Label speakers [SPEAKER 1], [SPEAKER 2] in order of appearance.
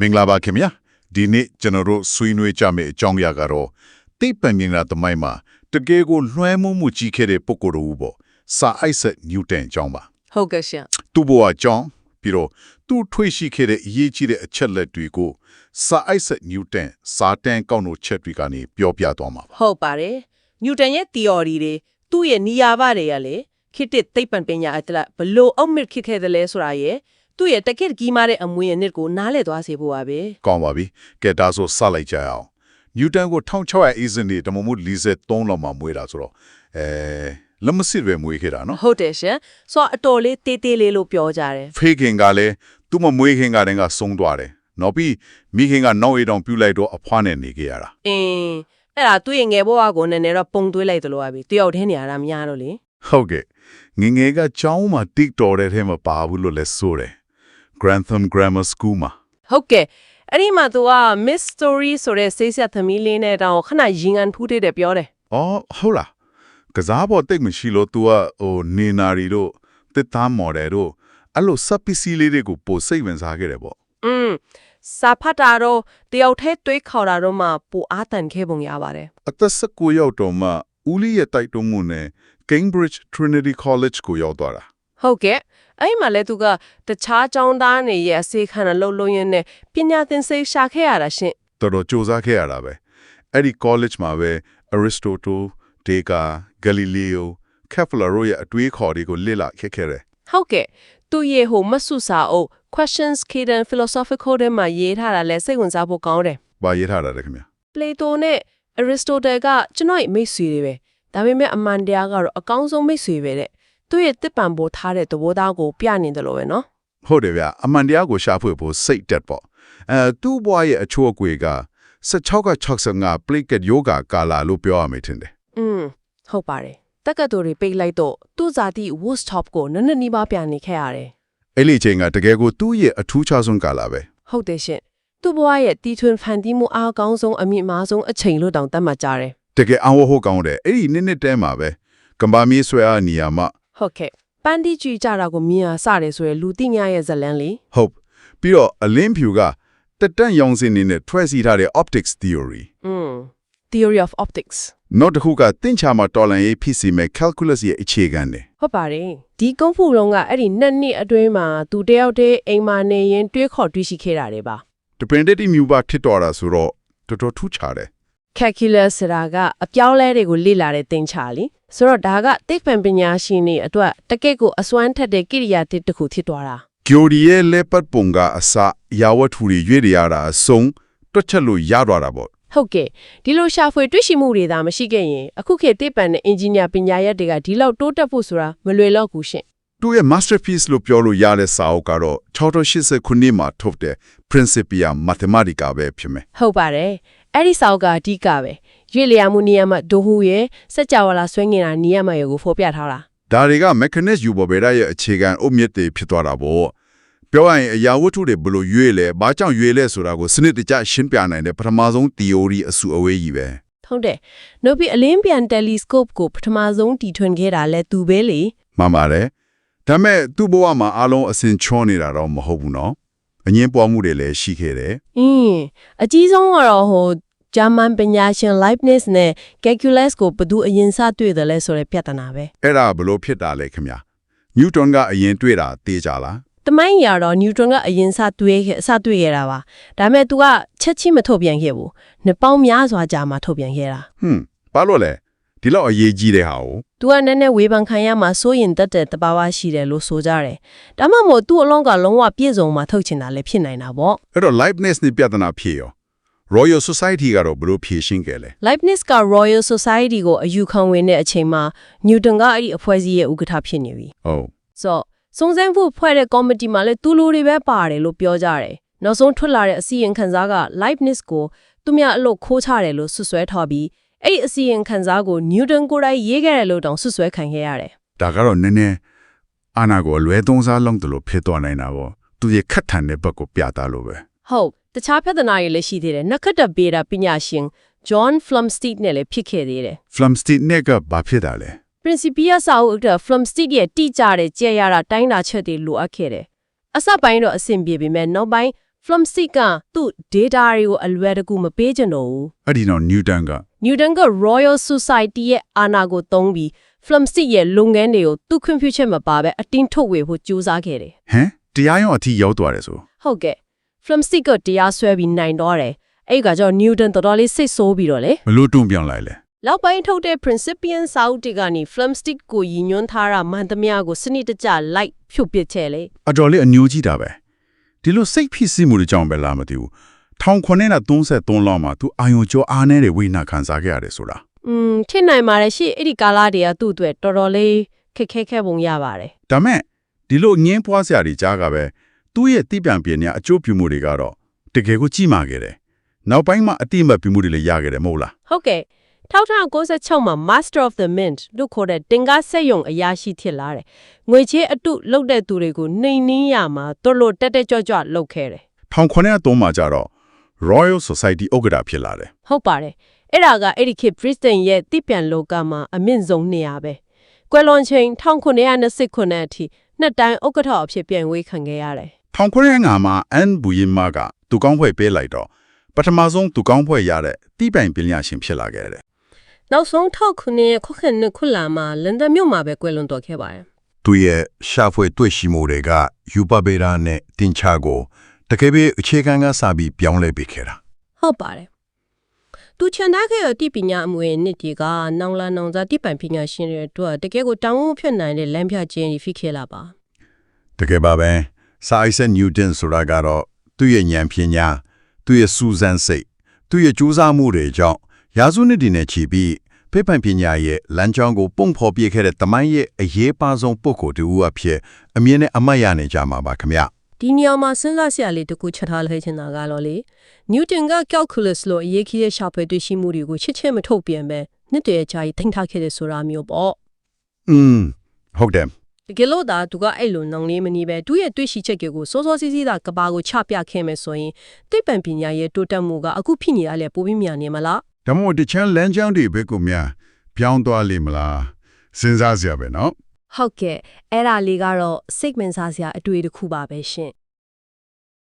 [SPEAKER 1] မင်္ဂလာပါခင်ဗျာဒီနေ့ကျွန်တော်တို့ဆွေးနွေးကြမယ့်အကြောင်းအရာကတော့တိတ်ပံမြင်တာတမိုင်းမှာတကယ်ကိုလွှမ်းမိုးမှုကြီးခဲ့တဲ့ပုဂ္ဂိုလ်တော်ပေါ့စာအိုက်ဆက်နျူတန်အကြောင်းပါ
[SPEAKER 2] ဟုတ်ကဲ့ရှင်
[SPEAKER 1] သူ့ဘဝအကြောင်းပြီးတော့သူ့ထွေရှိခဲ့တဲ့အရေးကြီးတဲ့အချက်လက်တွေကိုစာအိုက်ဆက်နျူတန်စာတန်ကောက်လို့ချက်တွေကနေပြောပြသွားမှာပါ
[SPEAKER 2] ဟုတ်ပါတယ်နျူတန်ရဲ့ theory တွေသူ့ရဲ့နေရာဘတွေကလေခေတ်တစ်သိပ္ပံပညာအတလက်ဘလို့အုတ်မစ်ခေတ်ခဲ့တယ်လဲဆိုတာရဲ့ သူ့ရဲ့တကက်ကြီးမားတဲ့အမွေအနှစ်ကိုနားလည်သွားစေဖို့ပါပဲ
[SPEAKER 1] ကောင်းပါပြီကဲဒါဆိုစလိုက်ကြရအောင်နျူတန်ကို1600အေးစနေတမမှု43လောက်မှာမွေးတာဆိုတော့အဲလက်မစစ်ပဲမွေးခဲ့တာနော်
[SPEAKER 2] ဟုတ်တယ်ရှင်ဆိုတော့အတော်လေးတေးသေးလေးလို့ပြောကြတယ်
[SPEAKER 1] ဖေခင်ကလည်းသူ့မမွေးခင်ကတည်းကဆုံးသွားတယ်။နောက်ပြီးမိခင်ကနောက်အိမ်တောင်ပြုတ်လိုက်တော့အဖွားနဲ့နေခဲ့ရတာ
[SPEAKER 2] အင်းအဲ့ဒါသူ့ရဲ့ငယ်ဘဝကိုနည်းနည်းတော့ပုံသွေးလိုက်သလိုပါပြီတယောက်တည်းနေရတာများတော့လေ။
[SPEAKER 1] ဟုတ်ကဲ့ငယ်ငယ်ကကျောင်းမှာတိတ်တော်တဲ့ထဲမှာပါဘူးလို့လဲဆိုတယ်။ Grantham Grammar School မှာ
[SPEAKER 2] ဟုတ်ကဲ့အဲ့ဒီမှာသူက Miss Story ဆိုတဲ့ဆေးဆက်သမီးလေးနဲ့တောင်ခဏရင်ငန်ဖူးတဲ့ပြောတယ်
[SPEAKER 1] ။အော်ဟုတ်လား။ကစားပေါ်တိတ်မရှိလို့ तू ကဟိုနေနာရီတို့တစ်သားမော်တယ်တို့အဲ့လိုစပ်ပစ္စည်းလေးတွေကိုပို့စိတ်ဝင်စားခဲ့တယ်ပေါ့
[SPEAKER 2] อืมစာဖတ်တာတော့တယောက်တည်းတွေးခေါ်တာတော့မှပူအားတန်ခဲ့ပုံရပါတယ်
[SPEAKER 1] ။အသက်19ရောက်တော့မှဦးလီရဲ့တိုက်တွန်းမှုနဲ့ Cambridge Trinity College ကိုရောက်သွားတာ
[SPEAKER 2] ဟုတ်ကဲ့အဲ့ဒီမှာလဲသူကတခြားចောင်းသားနေရဲ့အစေခံလှုပ်လို့ရင်းနဲ့ပညာသင်စိတ်ရှာခဲ့ရတာရှင်။
[SPEAKER 1] တော်တော်စူးစမ်းခဲ့ရတာပဲ။အဲ့ဒီ college မှာပဲ Aristotle, Descartes, Galileo, Kepler တို့ရဲ့အတွေးခေါ်တွေကိုလေ့လာခဲ့ခဲ့တယ်
[SPEAKER 2] ဟုတ်ကဲ့သူရဲ့ဟိုမဆုစာအုပ် questions hidden philosophical တဲ့မှာရေးထားတာလဲစိတ်ဝင်စားဖို့ကောင်းတယ်။
[SPEAKER 1] ဘာရေးထားတာလဲခင်ဗျာ
[SPEAKER 2] Plato နဲ့ Aristotle ကကျွန်တော်ရဲ့မိတ်ဆွေတွေပဲဒါပေမဲ့အမှန်တရားကတော့အကောင်းဆုံးမိတ်ဆွေပဲတဲ့ သူရဲ့တစ်ပံပို့ထားတဲ့သဘောထားကိုပြနေတယ်လို့ပဲနော်။
[SPEAKER 1] ဟုတ်တယ်ဗျ။အမှန်တရားကိုရှာဖွေဖို့စိတ်တက်ပေါ့။အဲသူ့ဘွားရဲ့အချို့အကွေက16က65 Pliket Yoga ကာလာလို့ပြောရမယ်ထင်တယ်
[SPEAKER 2] อืมဟုတ်ပါတယ်တက္ကသိုလ်တွေပိတ်လိုက်တော့သူ့ဇာတိ workshop ကိုနည်းနည်းနီးပါးပြန်နေခဲ့ရတယ်။
[SPEAKER 1] အဲ့ဒီအချိန်ကတကယ်ကိုသူ့ရဲ့အထူးခြားဆုံးကာလာပဲ
[SPEAKER 2] ဟုတ်တယ်ရှင်သူ့ဘဝရဲ့တီထွင်ဖန်တီးမှုအားကောင်းဆုံးအမြင့်မားဆုံးအချိန်လို့တောင်သတ်မှတ်ကြတယ်။
[SPEAKER 1] တကယ်အံ့ဝဟုတ်ကောင်းတယ်။အဲ့ဒီနှစ်နှစ်တဲမှာပဲကမ္ဘာမြေဆွဲအားနေရာမှာ
[SPEAKER 2] ဟုတ်ကဲ့ပန်းတီကြွေကြတာကိုမြင်ရစတယ်ဆိုရယ်လူသိညာရဲ့ဇလန်းလေး
[SPEAKER 1] ဟုတ်ပြီးတော့အလင်းဖြူကတက်တန့်ရောင်စင်နေနဲ့ထွက်စီထားတဲ့ optics theory
[SPEAKER 2] อืม theory of optics
[SPEAKER 1] နောက်တစ်ခုကသင်္ချာမှာတော်လန်ရေးဖြစ်စီမဲ့ calculus ရဲ့အခြေခံတယ်
[SPEAKER 2] ဟုတ်ပါတယ်ဒီကုန်းဖူလုံးကအဲ့ဒီနှစ်နှစ်အတွင်းမှာသူတယောက်တည်းအိမ်မှာနေရင်တွေးခေါ်တွေးရှိခဲ့တာတွေပါ
[SPEAKER 1] dependent မြူပါဖြစ်တော်တာဆိုတော့တော်တော်ထူးခြားတယ်
[SPEAKER 2] calculus ဆိုတာကအပြောင်းလဲတွေကိုလေ့လာတဲ့သင်္ချာလीဆိုတော့ဒါကသိပ္ပံပညာရှင်တွေအတွက်တကယ့်ကိုအစွမ်းထက်တဲ့ကိရိယာတစ်တစ်ခုဖြစ်သွားတာ
[SPEAKER 1] Gyori ရဲ့လက်ပတ်ပုံကအစရာဝတ္ထုတွေရွေ့ရတာအဆုံးတွက်ချက်လို့ရတော့တာပေါ့
[SPEAKER 2] ဟုတ်ကဲ့ဒီလိုရှာဖွေတွေ့ရှိမှုတွေသာမရှိခဲ့ရင်အခုခေတ်သိပ္ပံနဲ့အင်ဂျင်နီယာပညာရပ်တွေကဒီလောက်တိုးတက်ဖို့ဆိုတာမလွယ်တော့ဘူးရှင်
[SPEAKER 1] သူရဲ့ masterpiece လို့ပြောလို့ရတဲ့စာအုပ်ကတော့680ခုနှစ်မှာထုတ်တဲ့ Principia Mathematica ပဲဖြစ်မယ်
[SPEAKER 2] ဟုတ်ပါတယ်အဲ့ဒီစာအုပ်ကအဓိကပဲရွေ့လျာမှုနေရာမှာဒိုဟူရဲ့စက်ကြဝဠာဆွဲငင်တာနေရာမှာရကိုဖော်ပြထားတာ
[SPEAKER 1] ဒါတွေက mechanics ယူပေါ်ဗေဒရဲ့အခြေခံအုတ်မြစ်တွေဖြစ်သွားတာပေါ့ပြောရရင်အရာဝတ္ထုတွေဘယ်လိုရွေ့လဲဘာကြောင့်ရွေ့လဲဆိုတာကိုစနစ်တကျရှင်းပြနိုင်တဲ့ပထမဆုံး theory အစုအဝေးကြီးပဲ
[SPEAKER 2] ဟုတ်တယ်။နောက်ပြီးအလင်းပြန် telescope ကိုပထမဆုံးတီထွင်ခဲ့တာလဲသူပဲလေ
[SPEAKER 1] မှန်ပါတယ် ဒါပေမဲ့သူ့ဘဝမှာအလုံးအစင်ချောနေတာတော့မဟုတ်ဘူးနော်အငင်းပွားမှုတွေလည်းရှိခဲ့တယ်။
[SPEAKER 2] အင်းအကြီးဆုံးကတော့ဟိုဂျာမန်ပညာရှင် Leibniz နဲ့ calculus ကိုဘယ်သူအရင်စတွေ့တယ်လဲဆိုတဲ့ပြဿနာပဲ
[SPEAKER 1] အဲ့ဒါဘယ်လိုဖြစ်တာလဲခင်ဗျာနျူတန်ကအရင်တွေ့တာသိကြလား။
[SPEAKER 2] တမိုင်းရတော့ Newton ကအရင်စတွေ့ခဲ့စတွေ့ခဲ့တာပါ။ဒါပေမဲ့ तू ကချက်ချင်းမထုတ်ပြန်ခဲ့ဘူး။နှစ်ပေါင်းများစွာကြာမှထုတ်ပြန်ခဲ့တာ
[SPEAKER 1] ဟွန်းဘာလို့လဲ ဒီလောက်အရေးကြီးတဲ့ဟာကို။
[SPEAKER 2] तू ကနည်းနည်းဝေဖန်ခံရမှာစိုးရင်တတ်တဲ့တဘာဝရှိတယ်လို့ဆိုကြတယ်။ဒါမှမဟုတ်သူ့အလုံးကလုံးဝပြည့်စုံမှထုတ်ချင်တာလည်းဖြစ်နိုင်တာပေါ့။
[SPEAKER 1] အဲ့တော့ Leibniz နဲ့ပြဿနာဖြေရော Royal Society ကတော့ဘယ်လိုဖြေရှင်းခဲ့လဲ
[SPEAKER 2] Leibniz က Royal Society ကိုအယူခံဝင်တဲ့အချိန်မှာ Newton ကအဲ့ဒီအဖွဲ့အစည်းရဲ့ဥက္ကဋ္ဌဖြစ်နေပြီ
[SPEAKER 1] ဟုတ်။
[SPEAKER 2] ဆိုတော့စုံစမ်းဖို့ဖွဲ့တဲ့ committee မှာလည်းသူလူတွေပဲပါတယ်လို့ပြောကြတယ်။နောက်ဆုံးထွက်လာတဲ့အစီရင်ခံစာက Leibniz ကိုသူများအလို့ခိုးချတယ်လို့ဆွဆွဲထားပြီး အဲ့ဒီအစီရင်ခံစာကို Newton ကိုယ်တိုင်ရေးခဲ့တယ်လို့တောင်ဆွဆွဲခံခဲ့ရတယ်
[SPEAKER 1] ဒါကတော့နည်းနည်းအာနာကိုအလွဲသုံးစားလုံးတယ်လို့ဖြစ်သွားနိုင်တာပေါ့သူရဲ့ခက်ထန်တဲ့ဘက်ကိုပြတာလို့ပဲ။
[SPEAKER 2] ဟုတ်တခြားပြဿနာတွေလည်းရှိသေးတယ်။နက္ခတ္တဗေဒပညာရှင် John Flumsteed နဲ့လည်းဖြစ်ခဲ့သေးတယ်
[SPEAKER 1] Flumsteed နဲ့ကဘာဖြစ်တာလဲ
[SPEAKER 2] Principia စာအုပ်အတွက် Flumsteed ရဲ့တိကျတဲ့ကြဲရတာတိုင်းတာချက်တွေလိုအပ်ခဲ့တယ်။အစပိုင်းတော့အဆင်ပြေပေမဲ့နောက်ပိုင်း Flumstick ကသူ့ data တွေကိုအလွယ်တကူမပေးချင်တော့ဘူး
[SPEAKER 1] အဲ့ဒီတော့ Newton က
[SPEAKER 2] Newton က Royal Society ရဲ့အာဏာကိုသုံးပြီး Flumstick ရဲ့လုပ်ငန်းတွေကိုသူ့ခွင့်ပြုချက်မပါဘဲအတင်းထုတ်ဝေဖို့ကြိုးစားခဲ့တယ်
[SPEAKER 1] ဟမ်တရားရုံးအထိရောက်သွားတယ်ဆို။
[SPEAKER 2] ဟုတ်ကဲ့ Flumstick ကတရားစွဲပြီးနိုင်တော့တယ်။အဲ့ကကြောင့် Newton တော်တော်လေးစိတ်ဆိုးပြီးတော့လေ
[SPEAKER 1] ဘလို့တွန့်ပြောင်းလိုက်လဲ
[SPEAKER 2] နောက်ပိုင်းထုတ်တဲ့ Principian စာအုပ်တွေကနေ Flumstick ကိုရည်ညွှန်းထားတာမှန်သမျှကိုစနစ်တကျလိုက်ဖြုတ်ပစ်ချဲလေ
[SPEAKER 1] အတော်လေးအညိုကြီးတာပဲဒီလိုစိတ်ဖြစ်စီမှုတွေကြောင့်ပဲလားမသိဘူး 1933လောက်မှာသူအာယုံကျော်အားနေတဲ့ဝိညာဉ်ခံစားခဲ့ရတယ်ဆိုတာ။
[SPEAKER 2] อืมထင်နိုင်ပါတယ်ရှင့်အဲ့ဒီကာလတွေကသူ့အတွက်တော်တော်လေးခက်ခဲခဲပုံရပါတယ်
[SPEAKER 1] ဒါမဲ့ဒီလိုငင်းပွားစရာတွေကြားကပဲသူ့ရဲ့တိပြန်ပြင်းတဲ့အကျိုးပြုမှုတွေကတော့တကယ်ကိုကြီးမာခဲ့တယ်နောက်ပိုင်းမှာအတိအမတ်ပြုမှုတွေလည်းရခဲ့တယ်မဟုတ်လား။
[SPEAKER 2] ဟုတ်ကဲ့1996မှာ Master of the Mint လို့ခေါ်တဲ့တင်ကားဆက်ယုံအရာရှိဖြစ်လာတယ်။ငွေချေးအတုလုပ်တဲ့သူတွေကိုနှိမ်နှင်းရမှာတော်လို့တက်တက်ကြွကြွလုပ်ခဲ့တယ်
[SPEAKER 1] 1903မှာကျတော့ Royal Society ဥက္ကဋ္ဌဖြစ်လာတယ်။
[SPEAKER 2] ဟုတ်ပါတယ်။အဲ့ဒါကအဲ့ဒီခေတ် Bristol ရဲ့တိပြန်လောကမှာအမြင့်ဆုံးနေရာပဲ။ကွယ်လွန်ချိန်1929အထိနှစ်တိုင်းဥက္ကဋ္ဌအဖြစ်ပြန်ဝေးခံခဲ့ရတယ်
[SPEAKER 1] 1905မှာအန်ဘူယင်မာကသူကောင်းဖွဲ့ပေးလိုက်တော့ပထမဆုံးသူကောင်းဖွဲ့ရတဲ့တိပိုင်ပညာရှင်ဖြစ်လာခဲ့တယ်။
[SPEAKER 2] နောက်ဆုံး1900ရဲ့ခုခေတ်နှစ်ခုလာမှာလန်ဒန်မြို့မှာပဲကွယ်လွန်တော်ခဲ့ပါတယ်
[SPEAKER 3] သူရဲ့ရှာဖွေတွေ့ရှိမှုတွေကယူပဗေဒနဲ့တင်ချကို တကယ်ပဲအခြေခံကစပြီးပြောင်းလဲပေးခဲ့တာ။
[SPEAKER 2] ဟုတ်ပါတယ်။သူချန်သားခဲ့တဲ့တိပညာအမွေနှစ်တွေကနောင်လာနောင်စားတိပိုင်ပညာရှင်တွေအတွက်တကယ်ကိုတောင်းဝဖြစ်နိုင်တဲ့လမ်းပြခြင်းတွေဖြစ်ခဲ့လာပါ
[SPEAKER 3] တကယ်ပါပဲစာအိုက်ဆန်နျူတန်ဆိုတာကတော့သူ့ရဲ့ဉာဏ်ပညာသူ့ရဲ့စူးစမ်းစိတ်သူ့ရဲ့ကြိုးစားမှုတွေကြောင့်ရာစုနှစ်တည်နဲ့ချီပြီးဖေးပန်ပညာရဲ့လမ်းကြောင်းကိုပုံဖော်ပြခဲ့တဲ့တမိုင်းရဲ့အရေးပါဆုံးပုဂ္ဂိုလ်တူအဖြစ်အမြင်နဲ့အမှတ်ရနေကြမှာပါခင်ဗျ။
[SPEAKER 2] ဒီနေရာမှာစဉ်းစားစရာလေးတစ်ခုချက်ထားလိုက်ချင်တာကတော့လေနျူတန်က calculus လို့အရေးကြီးတဲ့ရှာဖွေတွေ့ရှိမှုတွေကိုချစ်ချင်းမထုတ်ပြန်ပဲနှစ်တည်းကြာကြီးထိန်းထားခဲ့တဲ့ဆိုတာမျိုးပေါ့။
[SPEAKER 3] อืมဟုတ်တယ်
[SPEAKER 2] တကယ်လို့သာသူကအဲ့လိုနောင်လေးမနီးပဲသူ့ရဲ့တွေ့ရှိချက်တွေကိုစောစောစီးစီးသာကဘာကိုချပြခဲ့မယ်ဆိုရင်တိပ္ပံပညာရဲ့တိုးတက်မှုကအခုဖြစ်နေရလေပိုပြီးမြန်နေမလား
[SPEAKER 1] ဒါမှမဟုတ်တချမ်းလမ်းကြောင်းတွေဘက်ကများပြောင်းသွားလိမ့်မလားစဉ်းစားစရာပဲเนาะ
[SPEAKER 2] ဟုတ်ကဲ့အဲ့ဒါလေးကတော့စိတ်ဝင်စားစရာအတွေ့တစ်ခုပါပဲရှင်